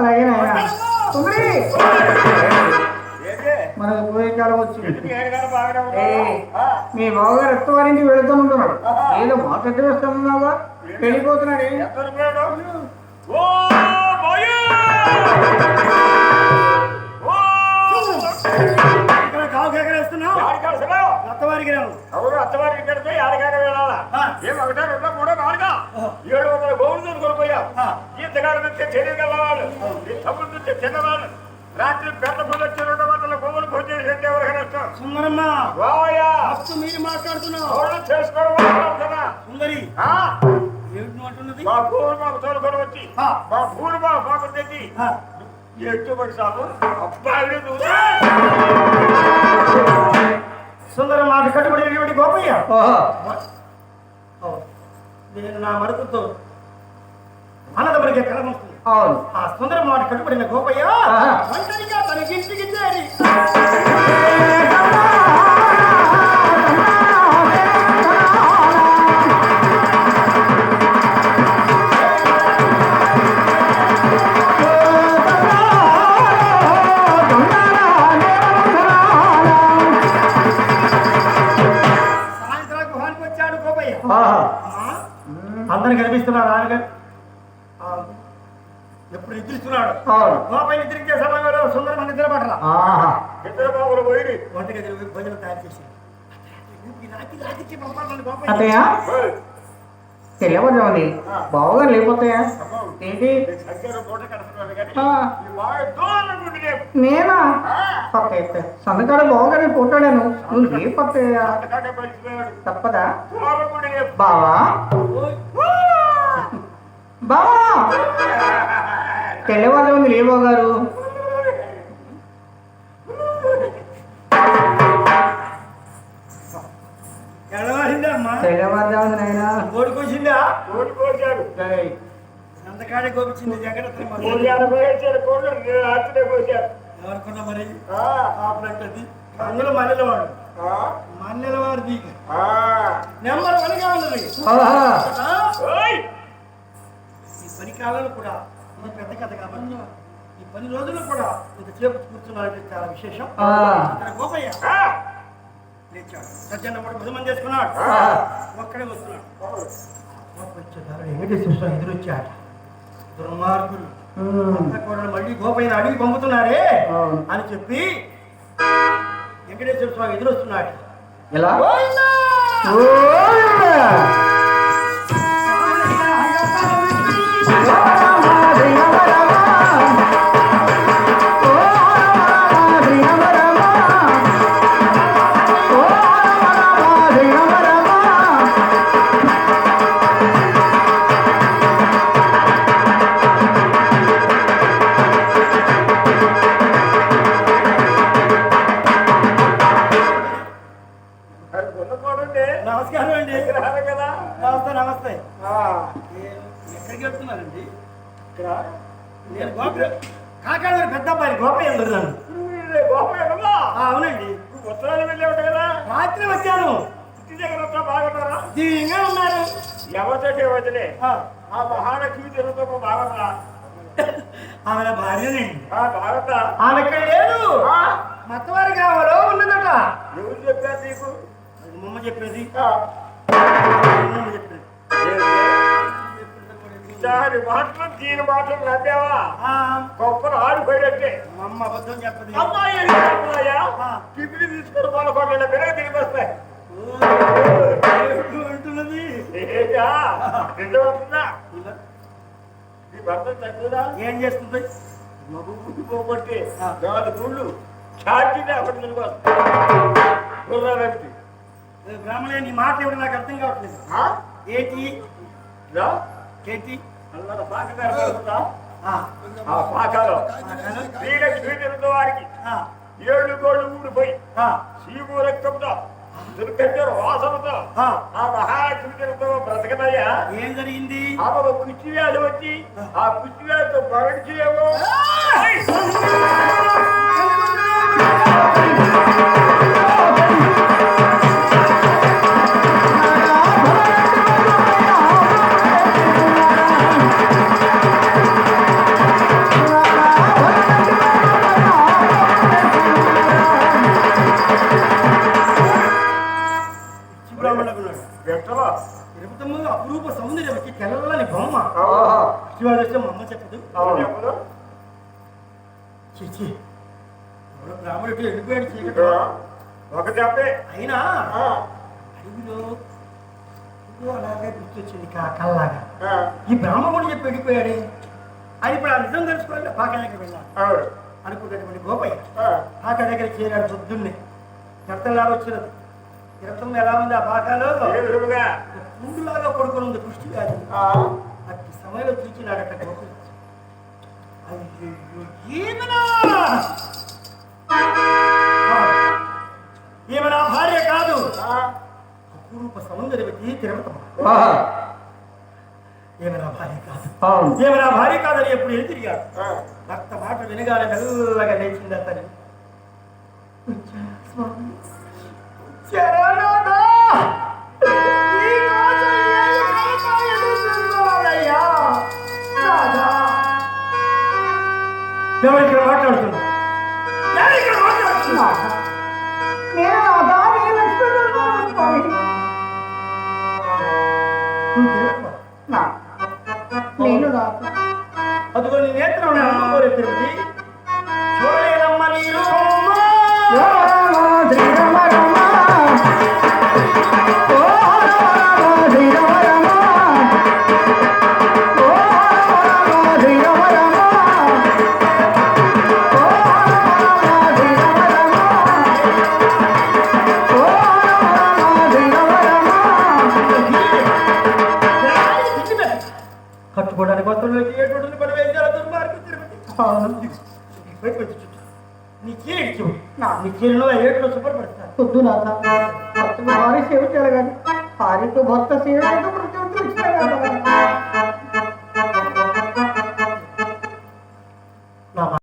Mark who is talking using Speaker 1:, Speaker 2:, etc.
Speaker 1: అలాగే నాయన? మనకు పోయే కాలం వచ్చింది మీ బావగారు ఏదో వెళ్ళిపోతున్నాడు!
Speaker 2: ఇక్కడ కావు కేకలేస్తున్నావు
Speaker 3: యాడికి వెళ్తున్నావు?
Speaker 2: రత్తవారికి రావు
Speaker 3: ఎవరు అత్తవారికి పెడితే యాడగానే వెళ్ళాలా?
Speaker 2: ఆ.
Speaker 3: ఏం ఒకటో రెండో మూడో నాలుగా? ఈతగాడు నుంచి తెలియగలవాడు ఈ తమ్ముడు నుంచి చిన్నవాడు రాత్రి పెద్ద పనులు వచ్చి రెండు వందల గోవులు భోజనం చేస్తే ఎవరికి నష్టం?
Speaker 2: సుందరమ్మ మీరు మాట్లాడుతున్నావు.
Speaker 3: చేసుకోవడం మాట్లాడుతున్నా.
Speaker 2: సుందరి
Speaker 3: మా పూలు మాకు తోలుకొని వచ్చి
Speaker 2: ఆ.
Speaker 3: మా పూలు మా మాకు తెచ్చి ఎట్టుబడి సాగు అబ్బాయి
Speaker 2: సుందరం మాట కట్టుబడి గోపయ్య?
Speaker 1: ఓహో
Speaker 2: ఓ, నేను నా మరుపుతో అన్నదమ్మడికి కలం వస్తుంది
Speaker 1: అవును.
Speaker 2: ఆ సుందరం మాట కట్టుబడిన గోపయ్య. ఒంటరిగా తన ఇంటికి చేరి అందరు కనిపిస్తున్నారు ఆయన ఎప్పుడు నిద్రిస్తున్నాడు? గోపయ్య నిద్రించే సమయంలో సుందరం నిద్ర పడరా
Speaker 1: ఆహా.
Speaker 3: ఇద్దరు బాబులు పోయి
Speaker 2: వంటగదిలో భోజనం తయారు చేసి.
Speaker 1: అత్తయ్య? తెలియవద్దామని బావగారు లేకపోతాయా? ఏంటి?
Speaker 3: నేను
Speaker 1: నేనా?
Speaker 3: ఆ,
Speaker 1: పక్క సన్నకాడ బావగారిని పోటాడాను. నువ్వు లేకపోతాయా తప్పదా?
Speaker 3: నేను
Speaker 1: బావా? బావా తెల్లవారు లేవో గారు
Speaker 2: అంతకాడే ఎవరుకున్నా మరి? అందులో వాడు
Speaker 3: ఆ,
Speaker 2: మల్లెల వాడిది
Speaker 3: ఆ.
Speaker 2: నెంబర్ వన్గా ఉన్నది. పని కాలంలో కూడా ఇది పెద్ద కథ కాబట్టి ఈ పది రోజుల్లో కూడా ఇంతసేపు కూర్చున్నారంటే చాలా విశేషం. ఇక్కడ గోపయ్య లేచాడు. సజ్జన్న కూడా భుజమం చేసుకున్నాడు. ఒక్కడే వస్తున్నాడు వచ్చేదారు వెంకటేశ్వర స్వామి ఎదురొచ్చాడు దుర్మార్గులు. కూడా మళ్ళీ గోపయ్యను అడిగి పంపుతున్నారే. అని చెప్పి వెంకటేశ్వర స్వామి ఎదురొస్తున్నాడు.
Speaker 1: ఎలా?
Speaker 3: విగ్రహాలు కదా.
Speaker 2: నమస్తే నమస్తే. ఎక్కడికి వెళ్తున్నారండి?
Speaker 3: ఇక్కడ.
Speaker 2: నేను గోప కాకాడ పెద్ద అబ్బాయి గోపయ్య ఆ, అవునండి.
Speaker 3: ఉత్తరాలు వెళ్ళావు కదా.
Speaker 2: రాత్రి వచ్చాను.
Speaker 3: ఇంటి దగ్గర అంతా బాగున్నారా?
Speaker 2: దివ్యంగా ఉన్నారు.
Speaker 3: ఎవరితో వదిలే
Speaker 2: ఆ,
Speaker 3: మహాలక్ష్మి తిరుగుతూ బాగున్నా
Speaker 2: ఆమె భార్యనండి
Speaker 3: ఆ బాగుందా
Speaker 2: ఆమె ఇక్కడ లేదు
Speaker 3: ఆ,
Speaker 2: మత్తవారి గ్రామంలో ఉన్నదట.
Speaker 3: ఎవరు చెప్పారు నీకు?
Speaker 2: మమ్మ చెప్పేది.
Speaker 3: దాని మాటలు దీని మాటలు నమ్మావా గొప్పలు ఆడిపోయినట్టే
Speaker 2: మమ్మ అబద్ధం చెప్పదు.
Speaker 3: అమ్మాయి టిఫిన్ తీసుకొని పలకొండ బిరగ తిరిగి వస్తాయి. నీ భర్త తగ్గుదా
Speaker 2: ఏం చేస్తుంది?
Speaker 3: మగు పోగొట్టి. నాలుగు గుళ్ళు చాటిని అప్పటి తిరిగి వస్తాయి. గుర్రాలకి
Speaker 2: ఏ బ్రాహ్మణే నీ మాట ఎవరు నాకు అర్థం కావట్లేదు? ఏంటి? ఏంటి
Speaker 3: అల్లర పాకదారు పాకాలో? శ్రీలక్ష్మి తిరుగుతూ వారికి ఏళ్ళు గోళ్ళు ఊడిపోయి సీము రక్తంతో దుర్గంధర వాసనతో
Speaker 2: ఆ.
Speaker 3: ఆ మహాలక్ష్మి తిరుగుతూ బ్రతకదయ్యా.
Speaker 2: ఏం జరిగింది?
Speaker 3: ఆమె కుచ్చి వ్యాధి వచ్చి ఆ. కుచ్చి వ్యాధితో మరణించేమో
Speaker 2: అమ్మ చెప్పదు చిచి బ్రాహ్మణుడు వెళ్ళిపోయాడు చీకటి?
Speaker 3: ఒక చెప్పే.
Speaker 2: అయినా?
Speaker 3: ఆ,
Speaker 2: అడవిలో అలాగే గుర్తొచ్చింది కల్లాగా ఈ బ్రాహ్మణుడు చెప్పి వెళ్ళిపోయాడే. అది ఇప్పుడు ఆ నిజం తెలుసుకోవాలి పాక దగ్గర వెళ్ళాను
Speaker 3: అవును.
Speaker 2: అనుకున్నటువంటి గోపయ్య పాక దగ్గర చేరాడు పొద్దున్నే. రక్తంలా వచ్చినది. ఈ రక్తం ఎలా ఉంది ఆ పాకాలో? పుండులాగా పడుకొని ఉంది పుష్టి వ్యాధి.
Speaker 3: ఆ,
Speaker 2: అట్టి సమయంలో చూచినాడట అయ్యయ్యో, ఈమెనా ఈమె నా భార్య కాదు.
Speaker 3: ఆ,
Speaker 2: అపూర్వ సౌందర్యవతి తిరుమతమ్మ
Speaker 1: ఆహా.
Speaker 2: ఈమె నా భార్య కాదు. ఈమె నా భార్య కాదని ఎప్పుడు ఎదురు తిరిగాడు? భర్త మాట వినగానే మెల్లగా లేచింది అతని அதுவரை நேத்திரம் திருப்பதி తిరుపతి
Speaker 1: అవును
Speaker 2: ఇచ్చు
Speaker 1: నా.
Speaker 2: నీ చీరలో ఏట్లో శుభ్రపడతాను
Speaker 1: వద్దు నాథ భర్త భార్య సేవ చేయాలి కానీ భార్యతో భర్త సేవ ప్రతి ఒక్కరు ఇచ్చారు కదా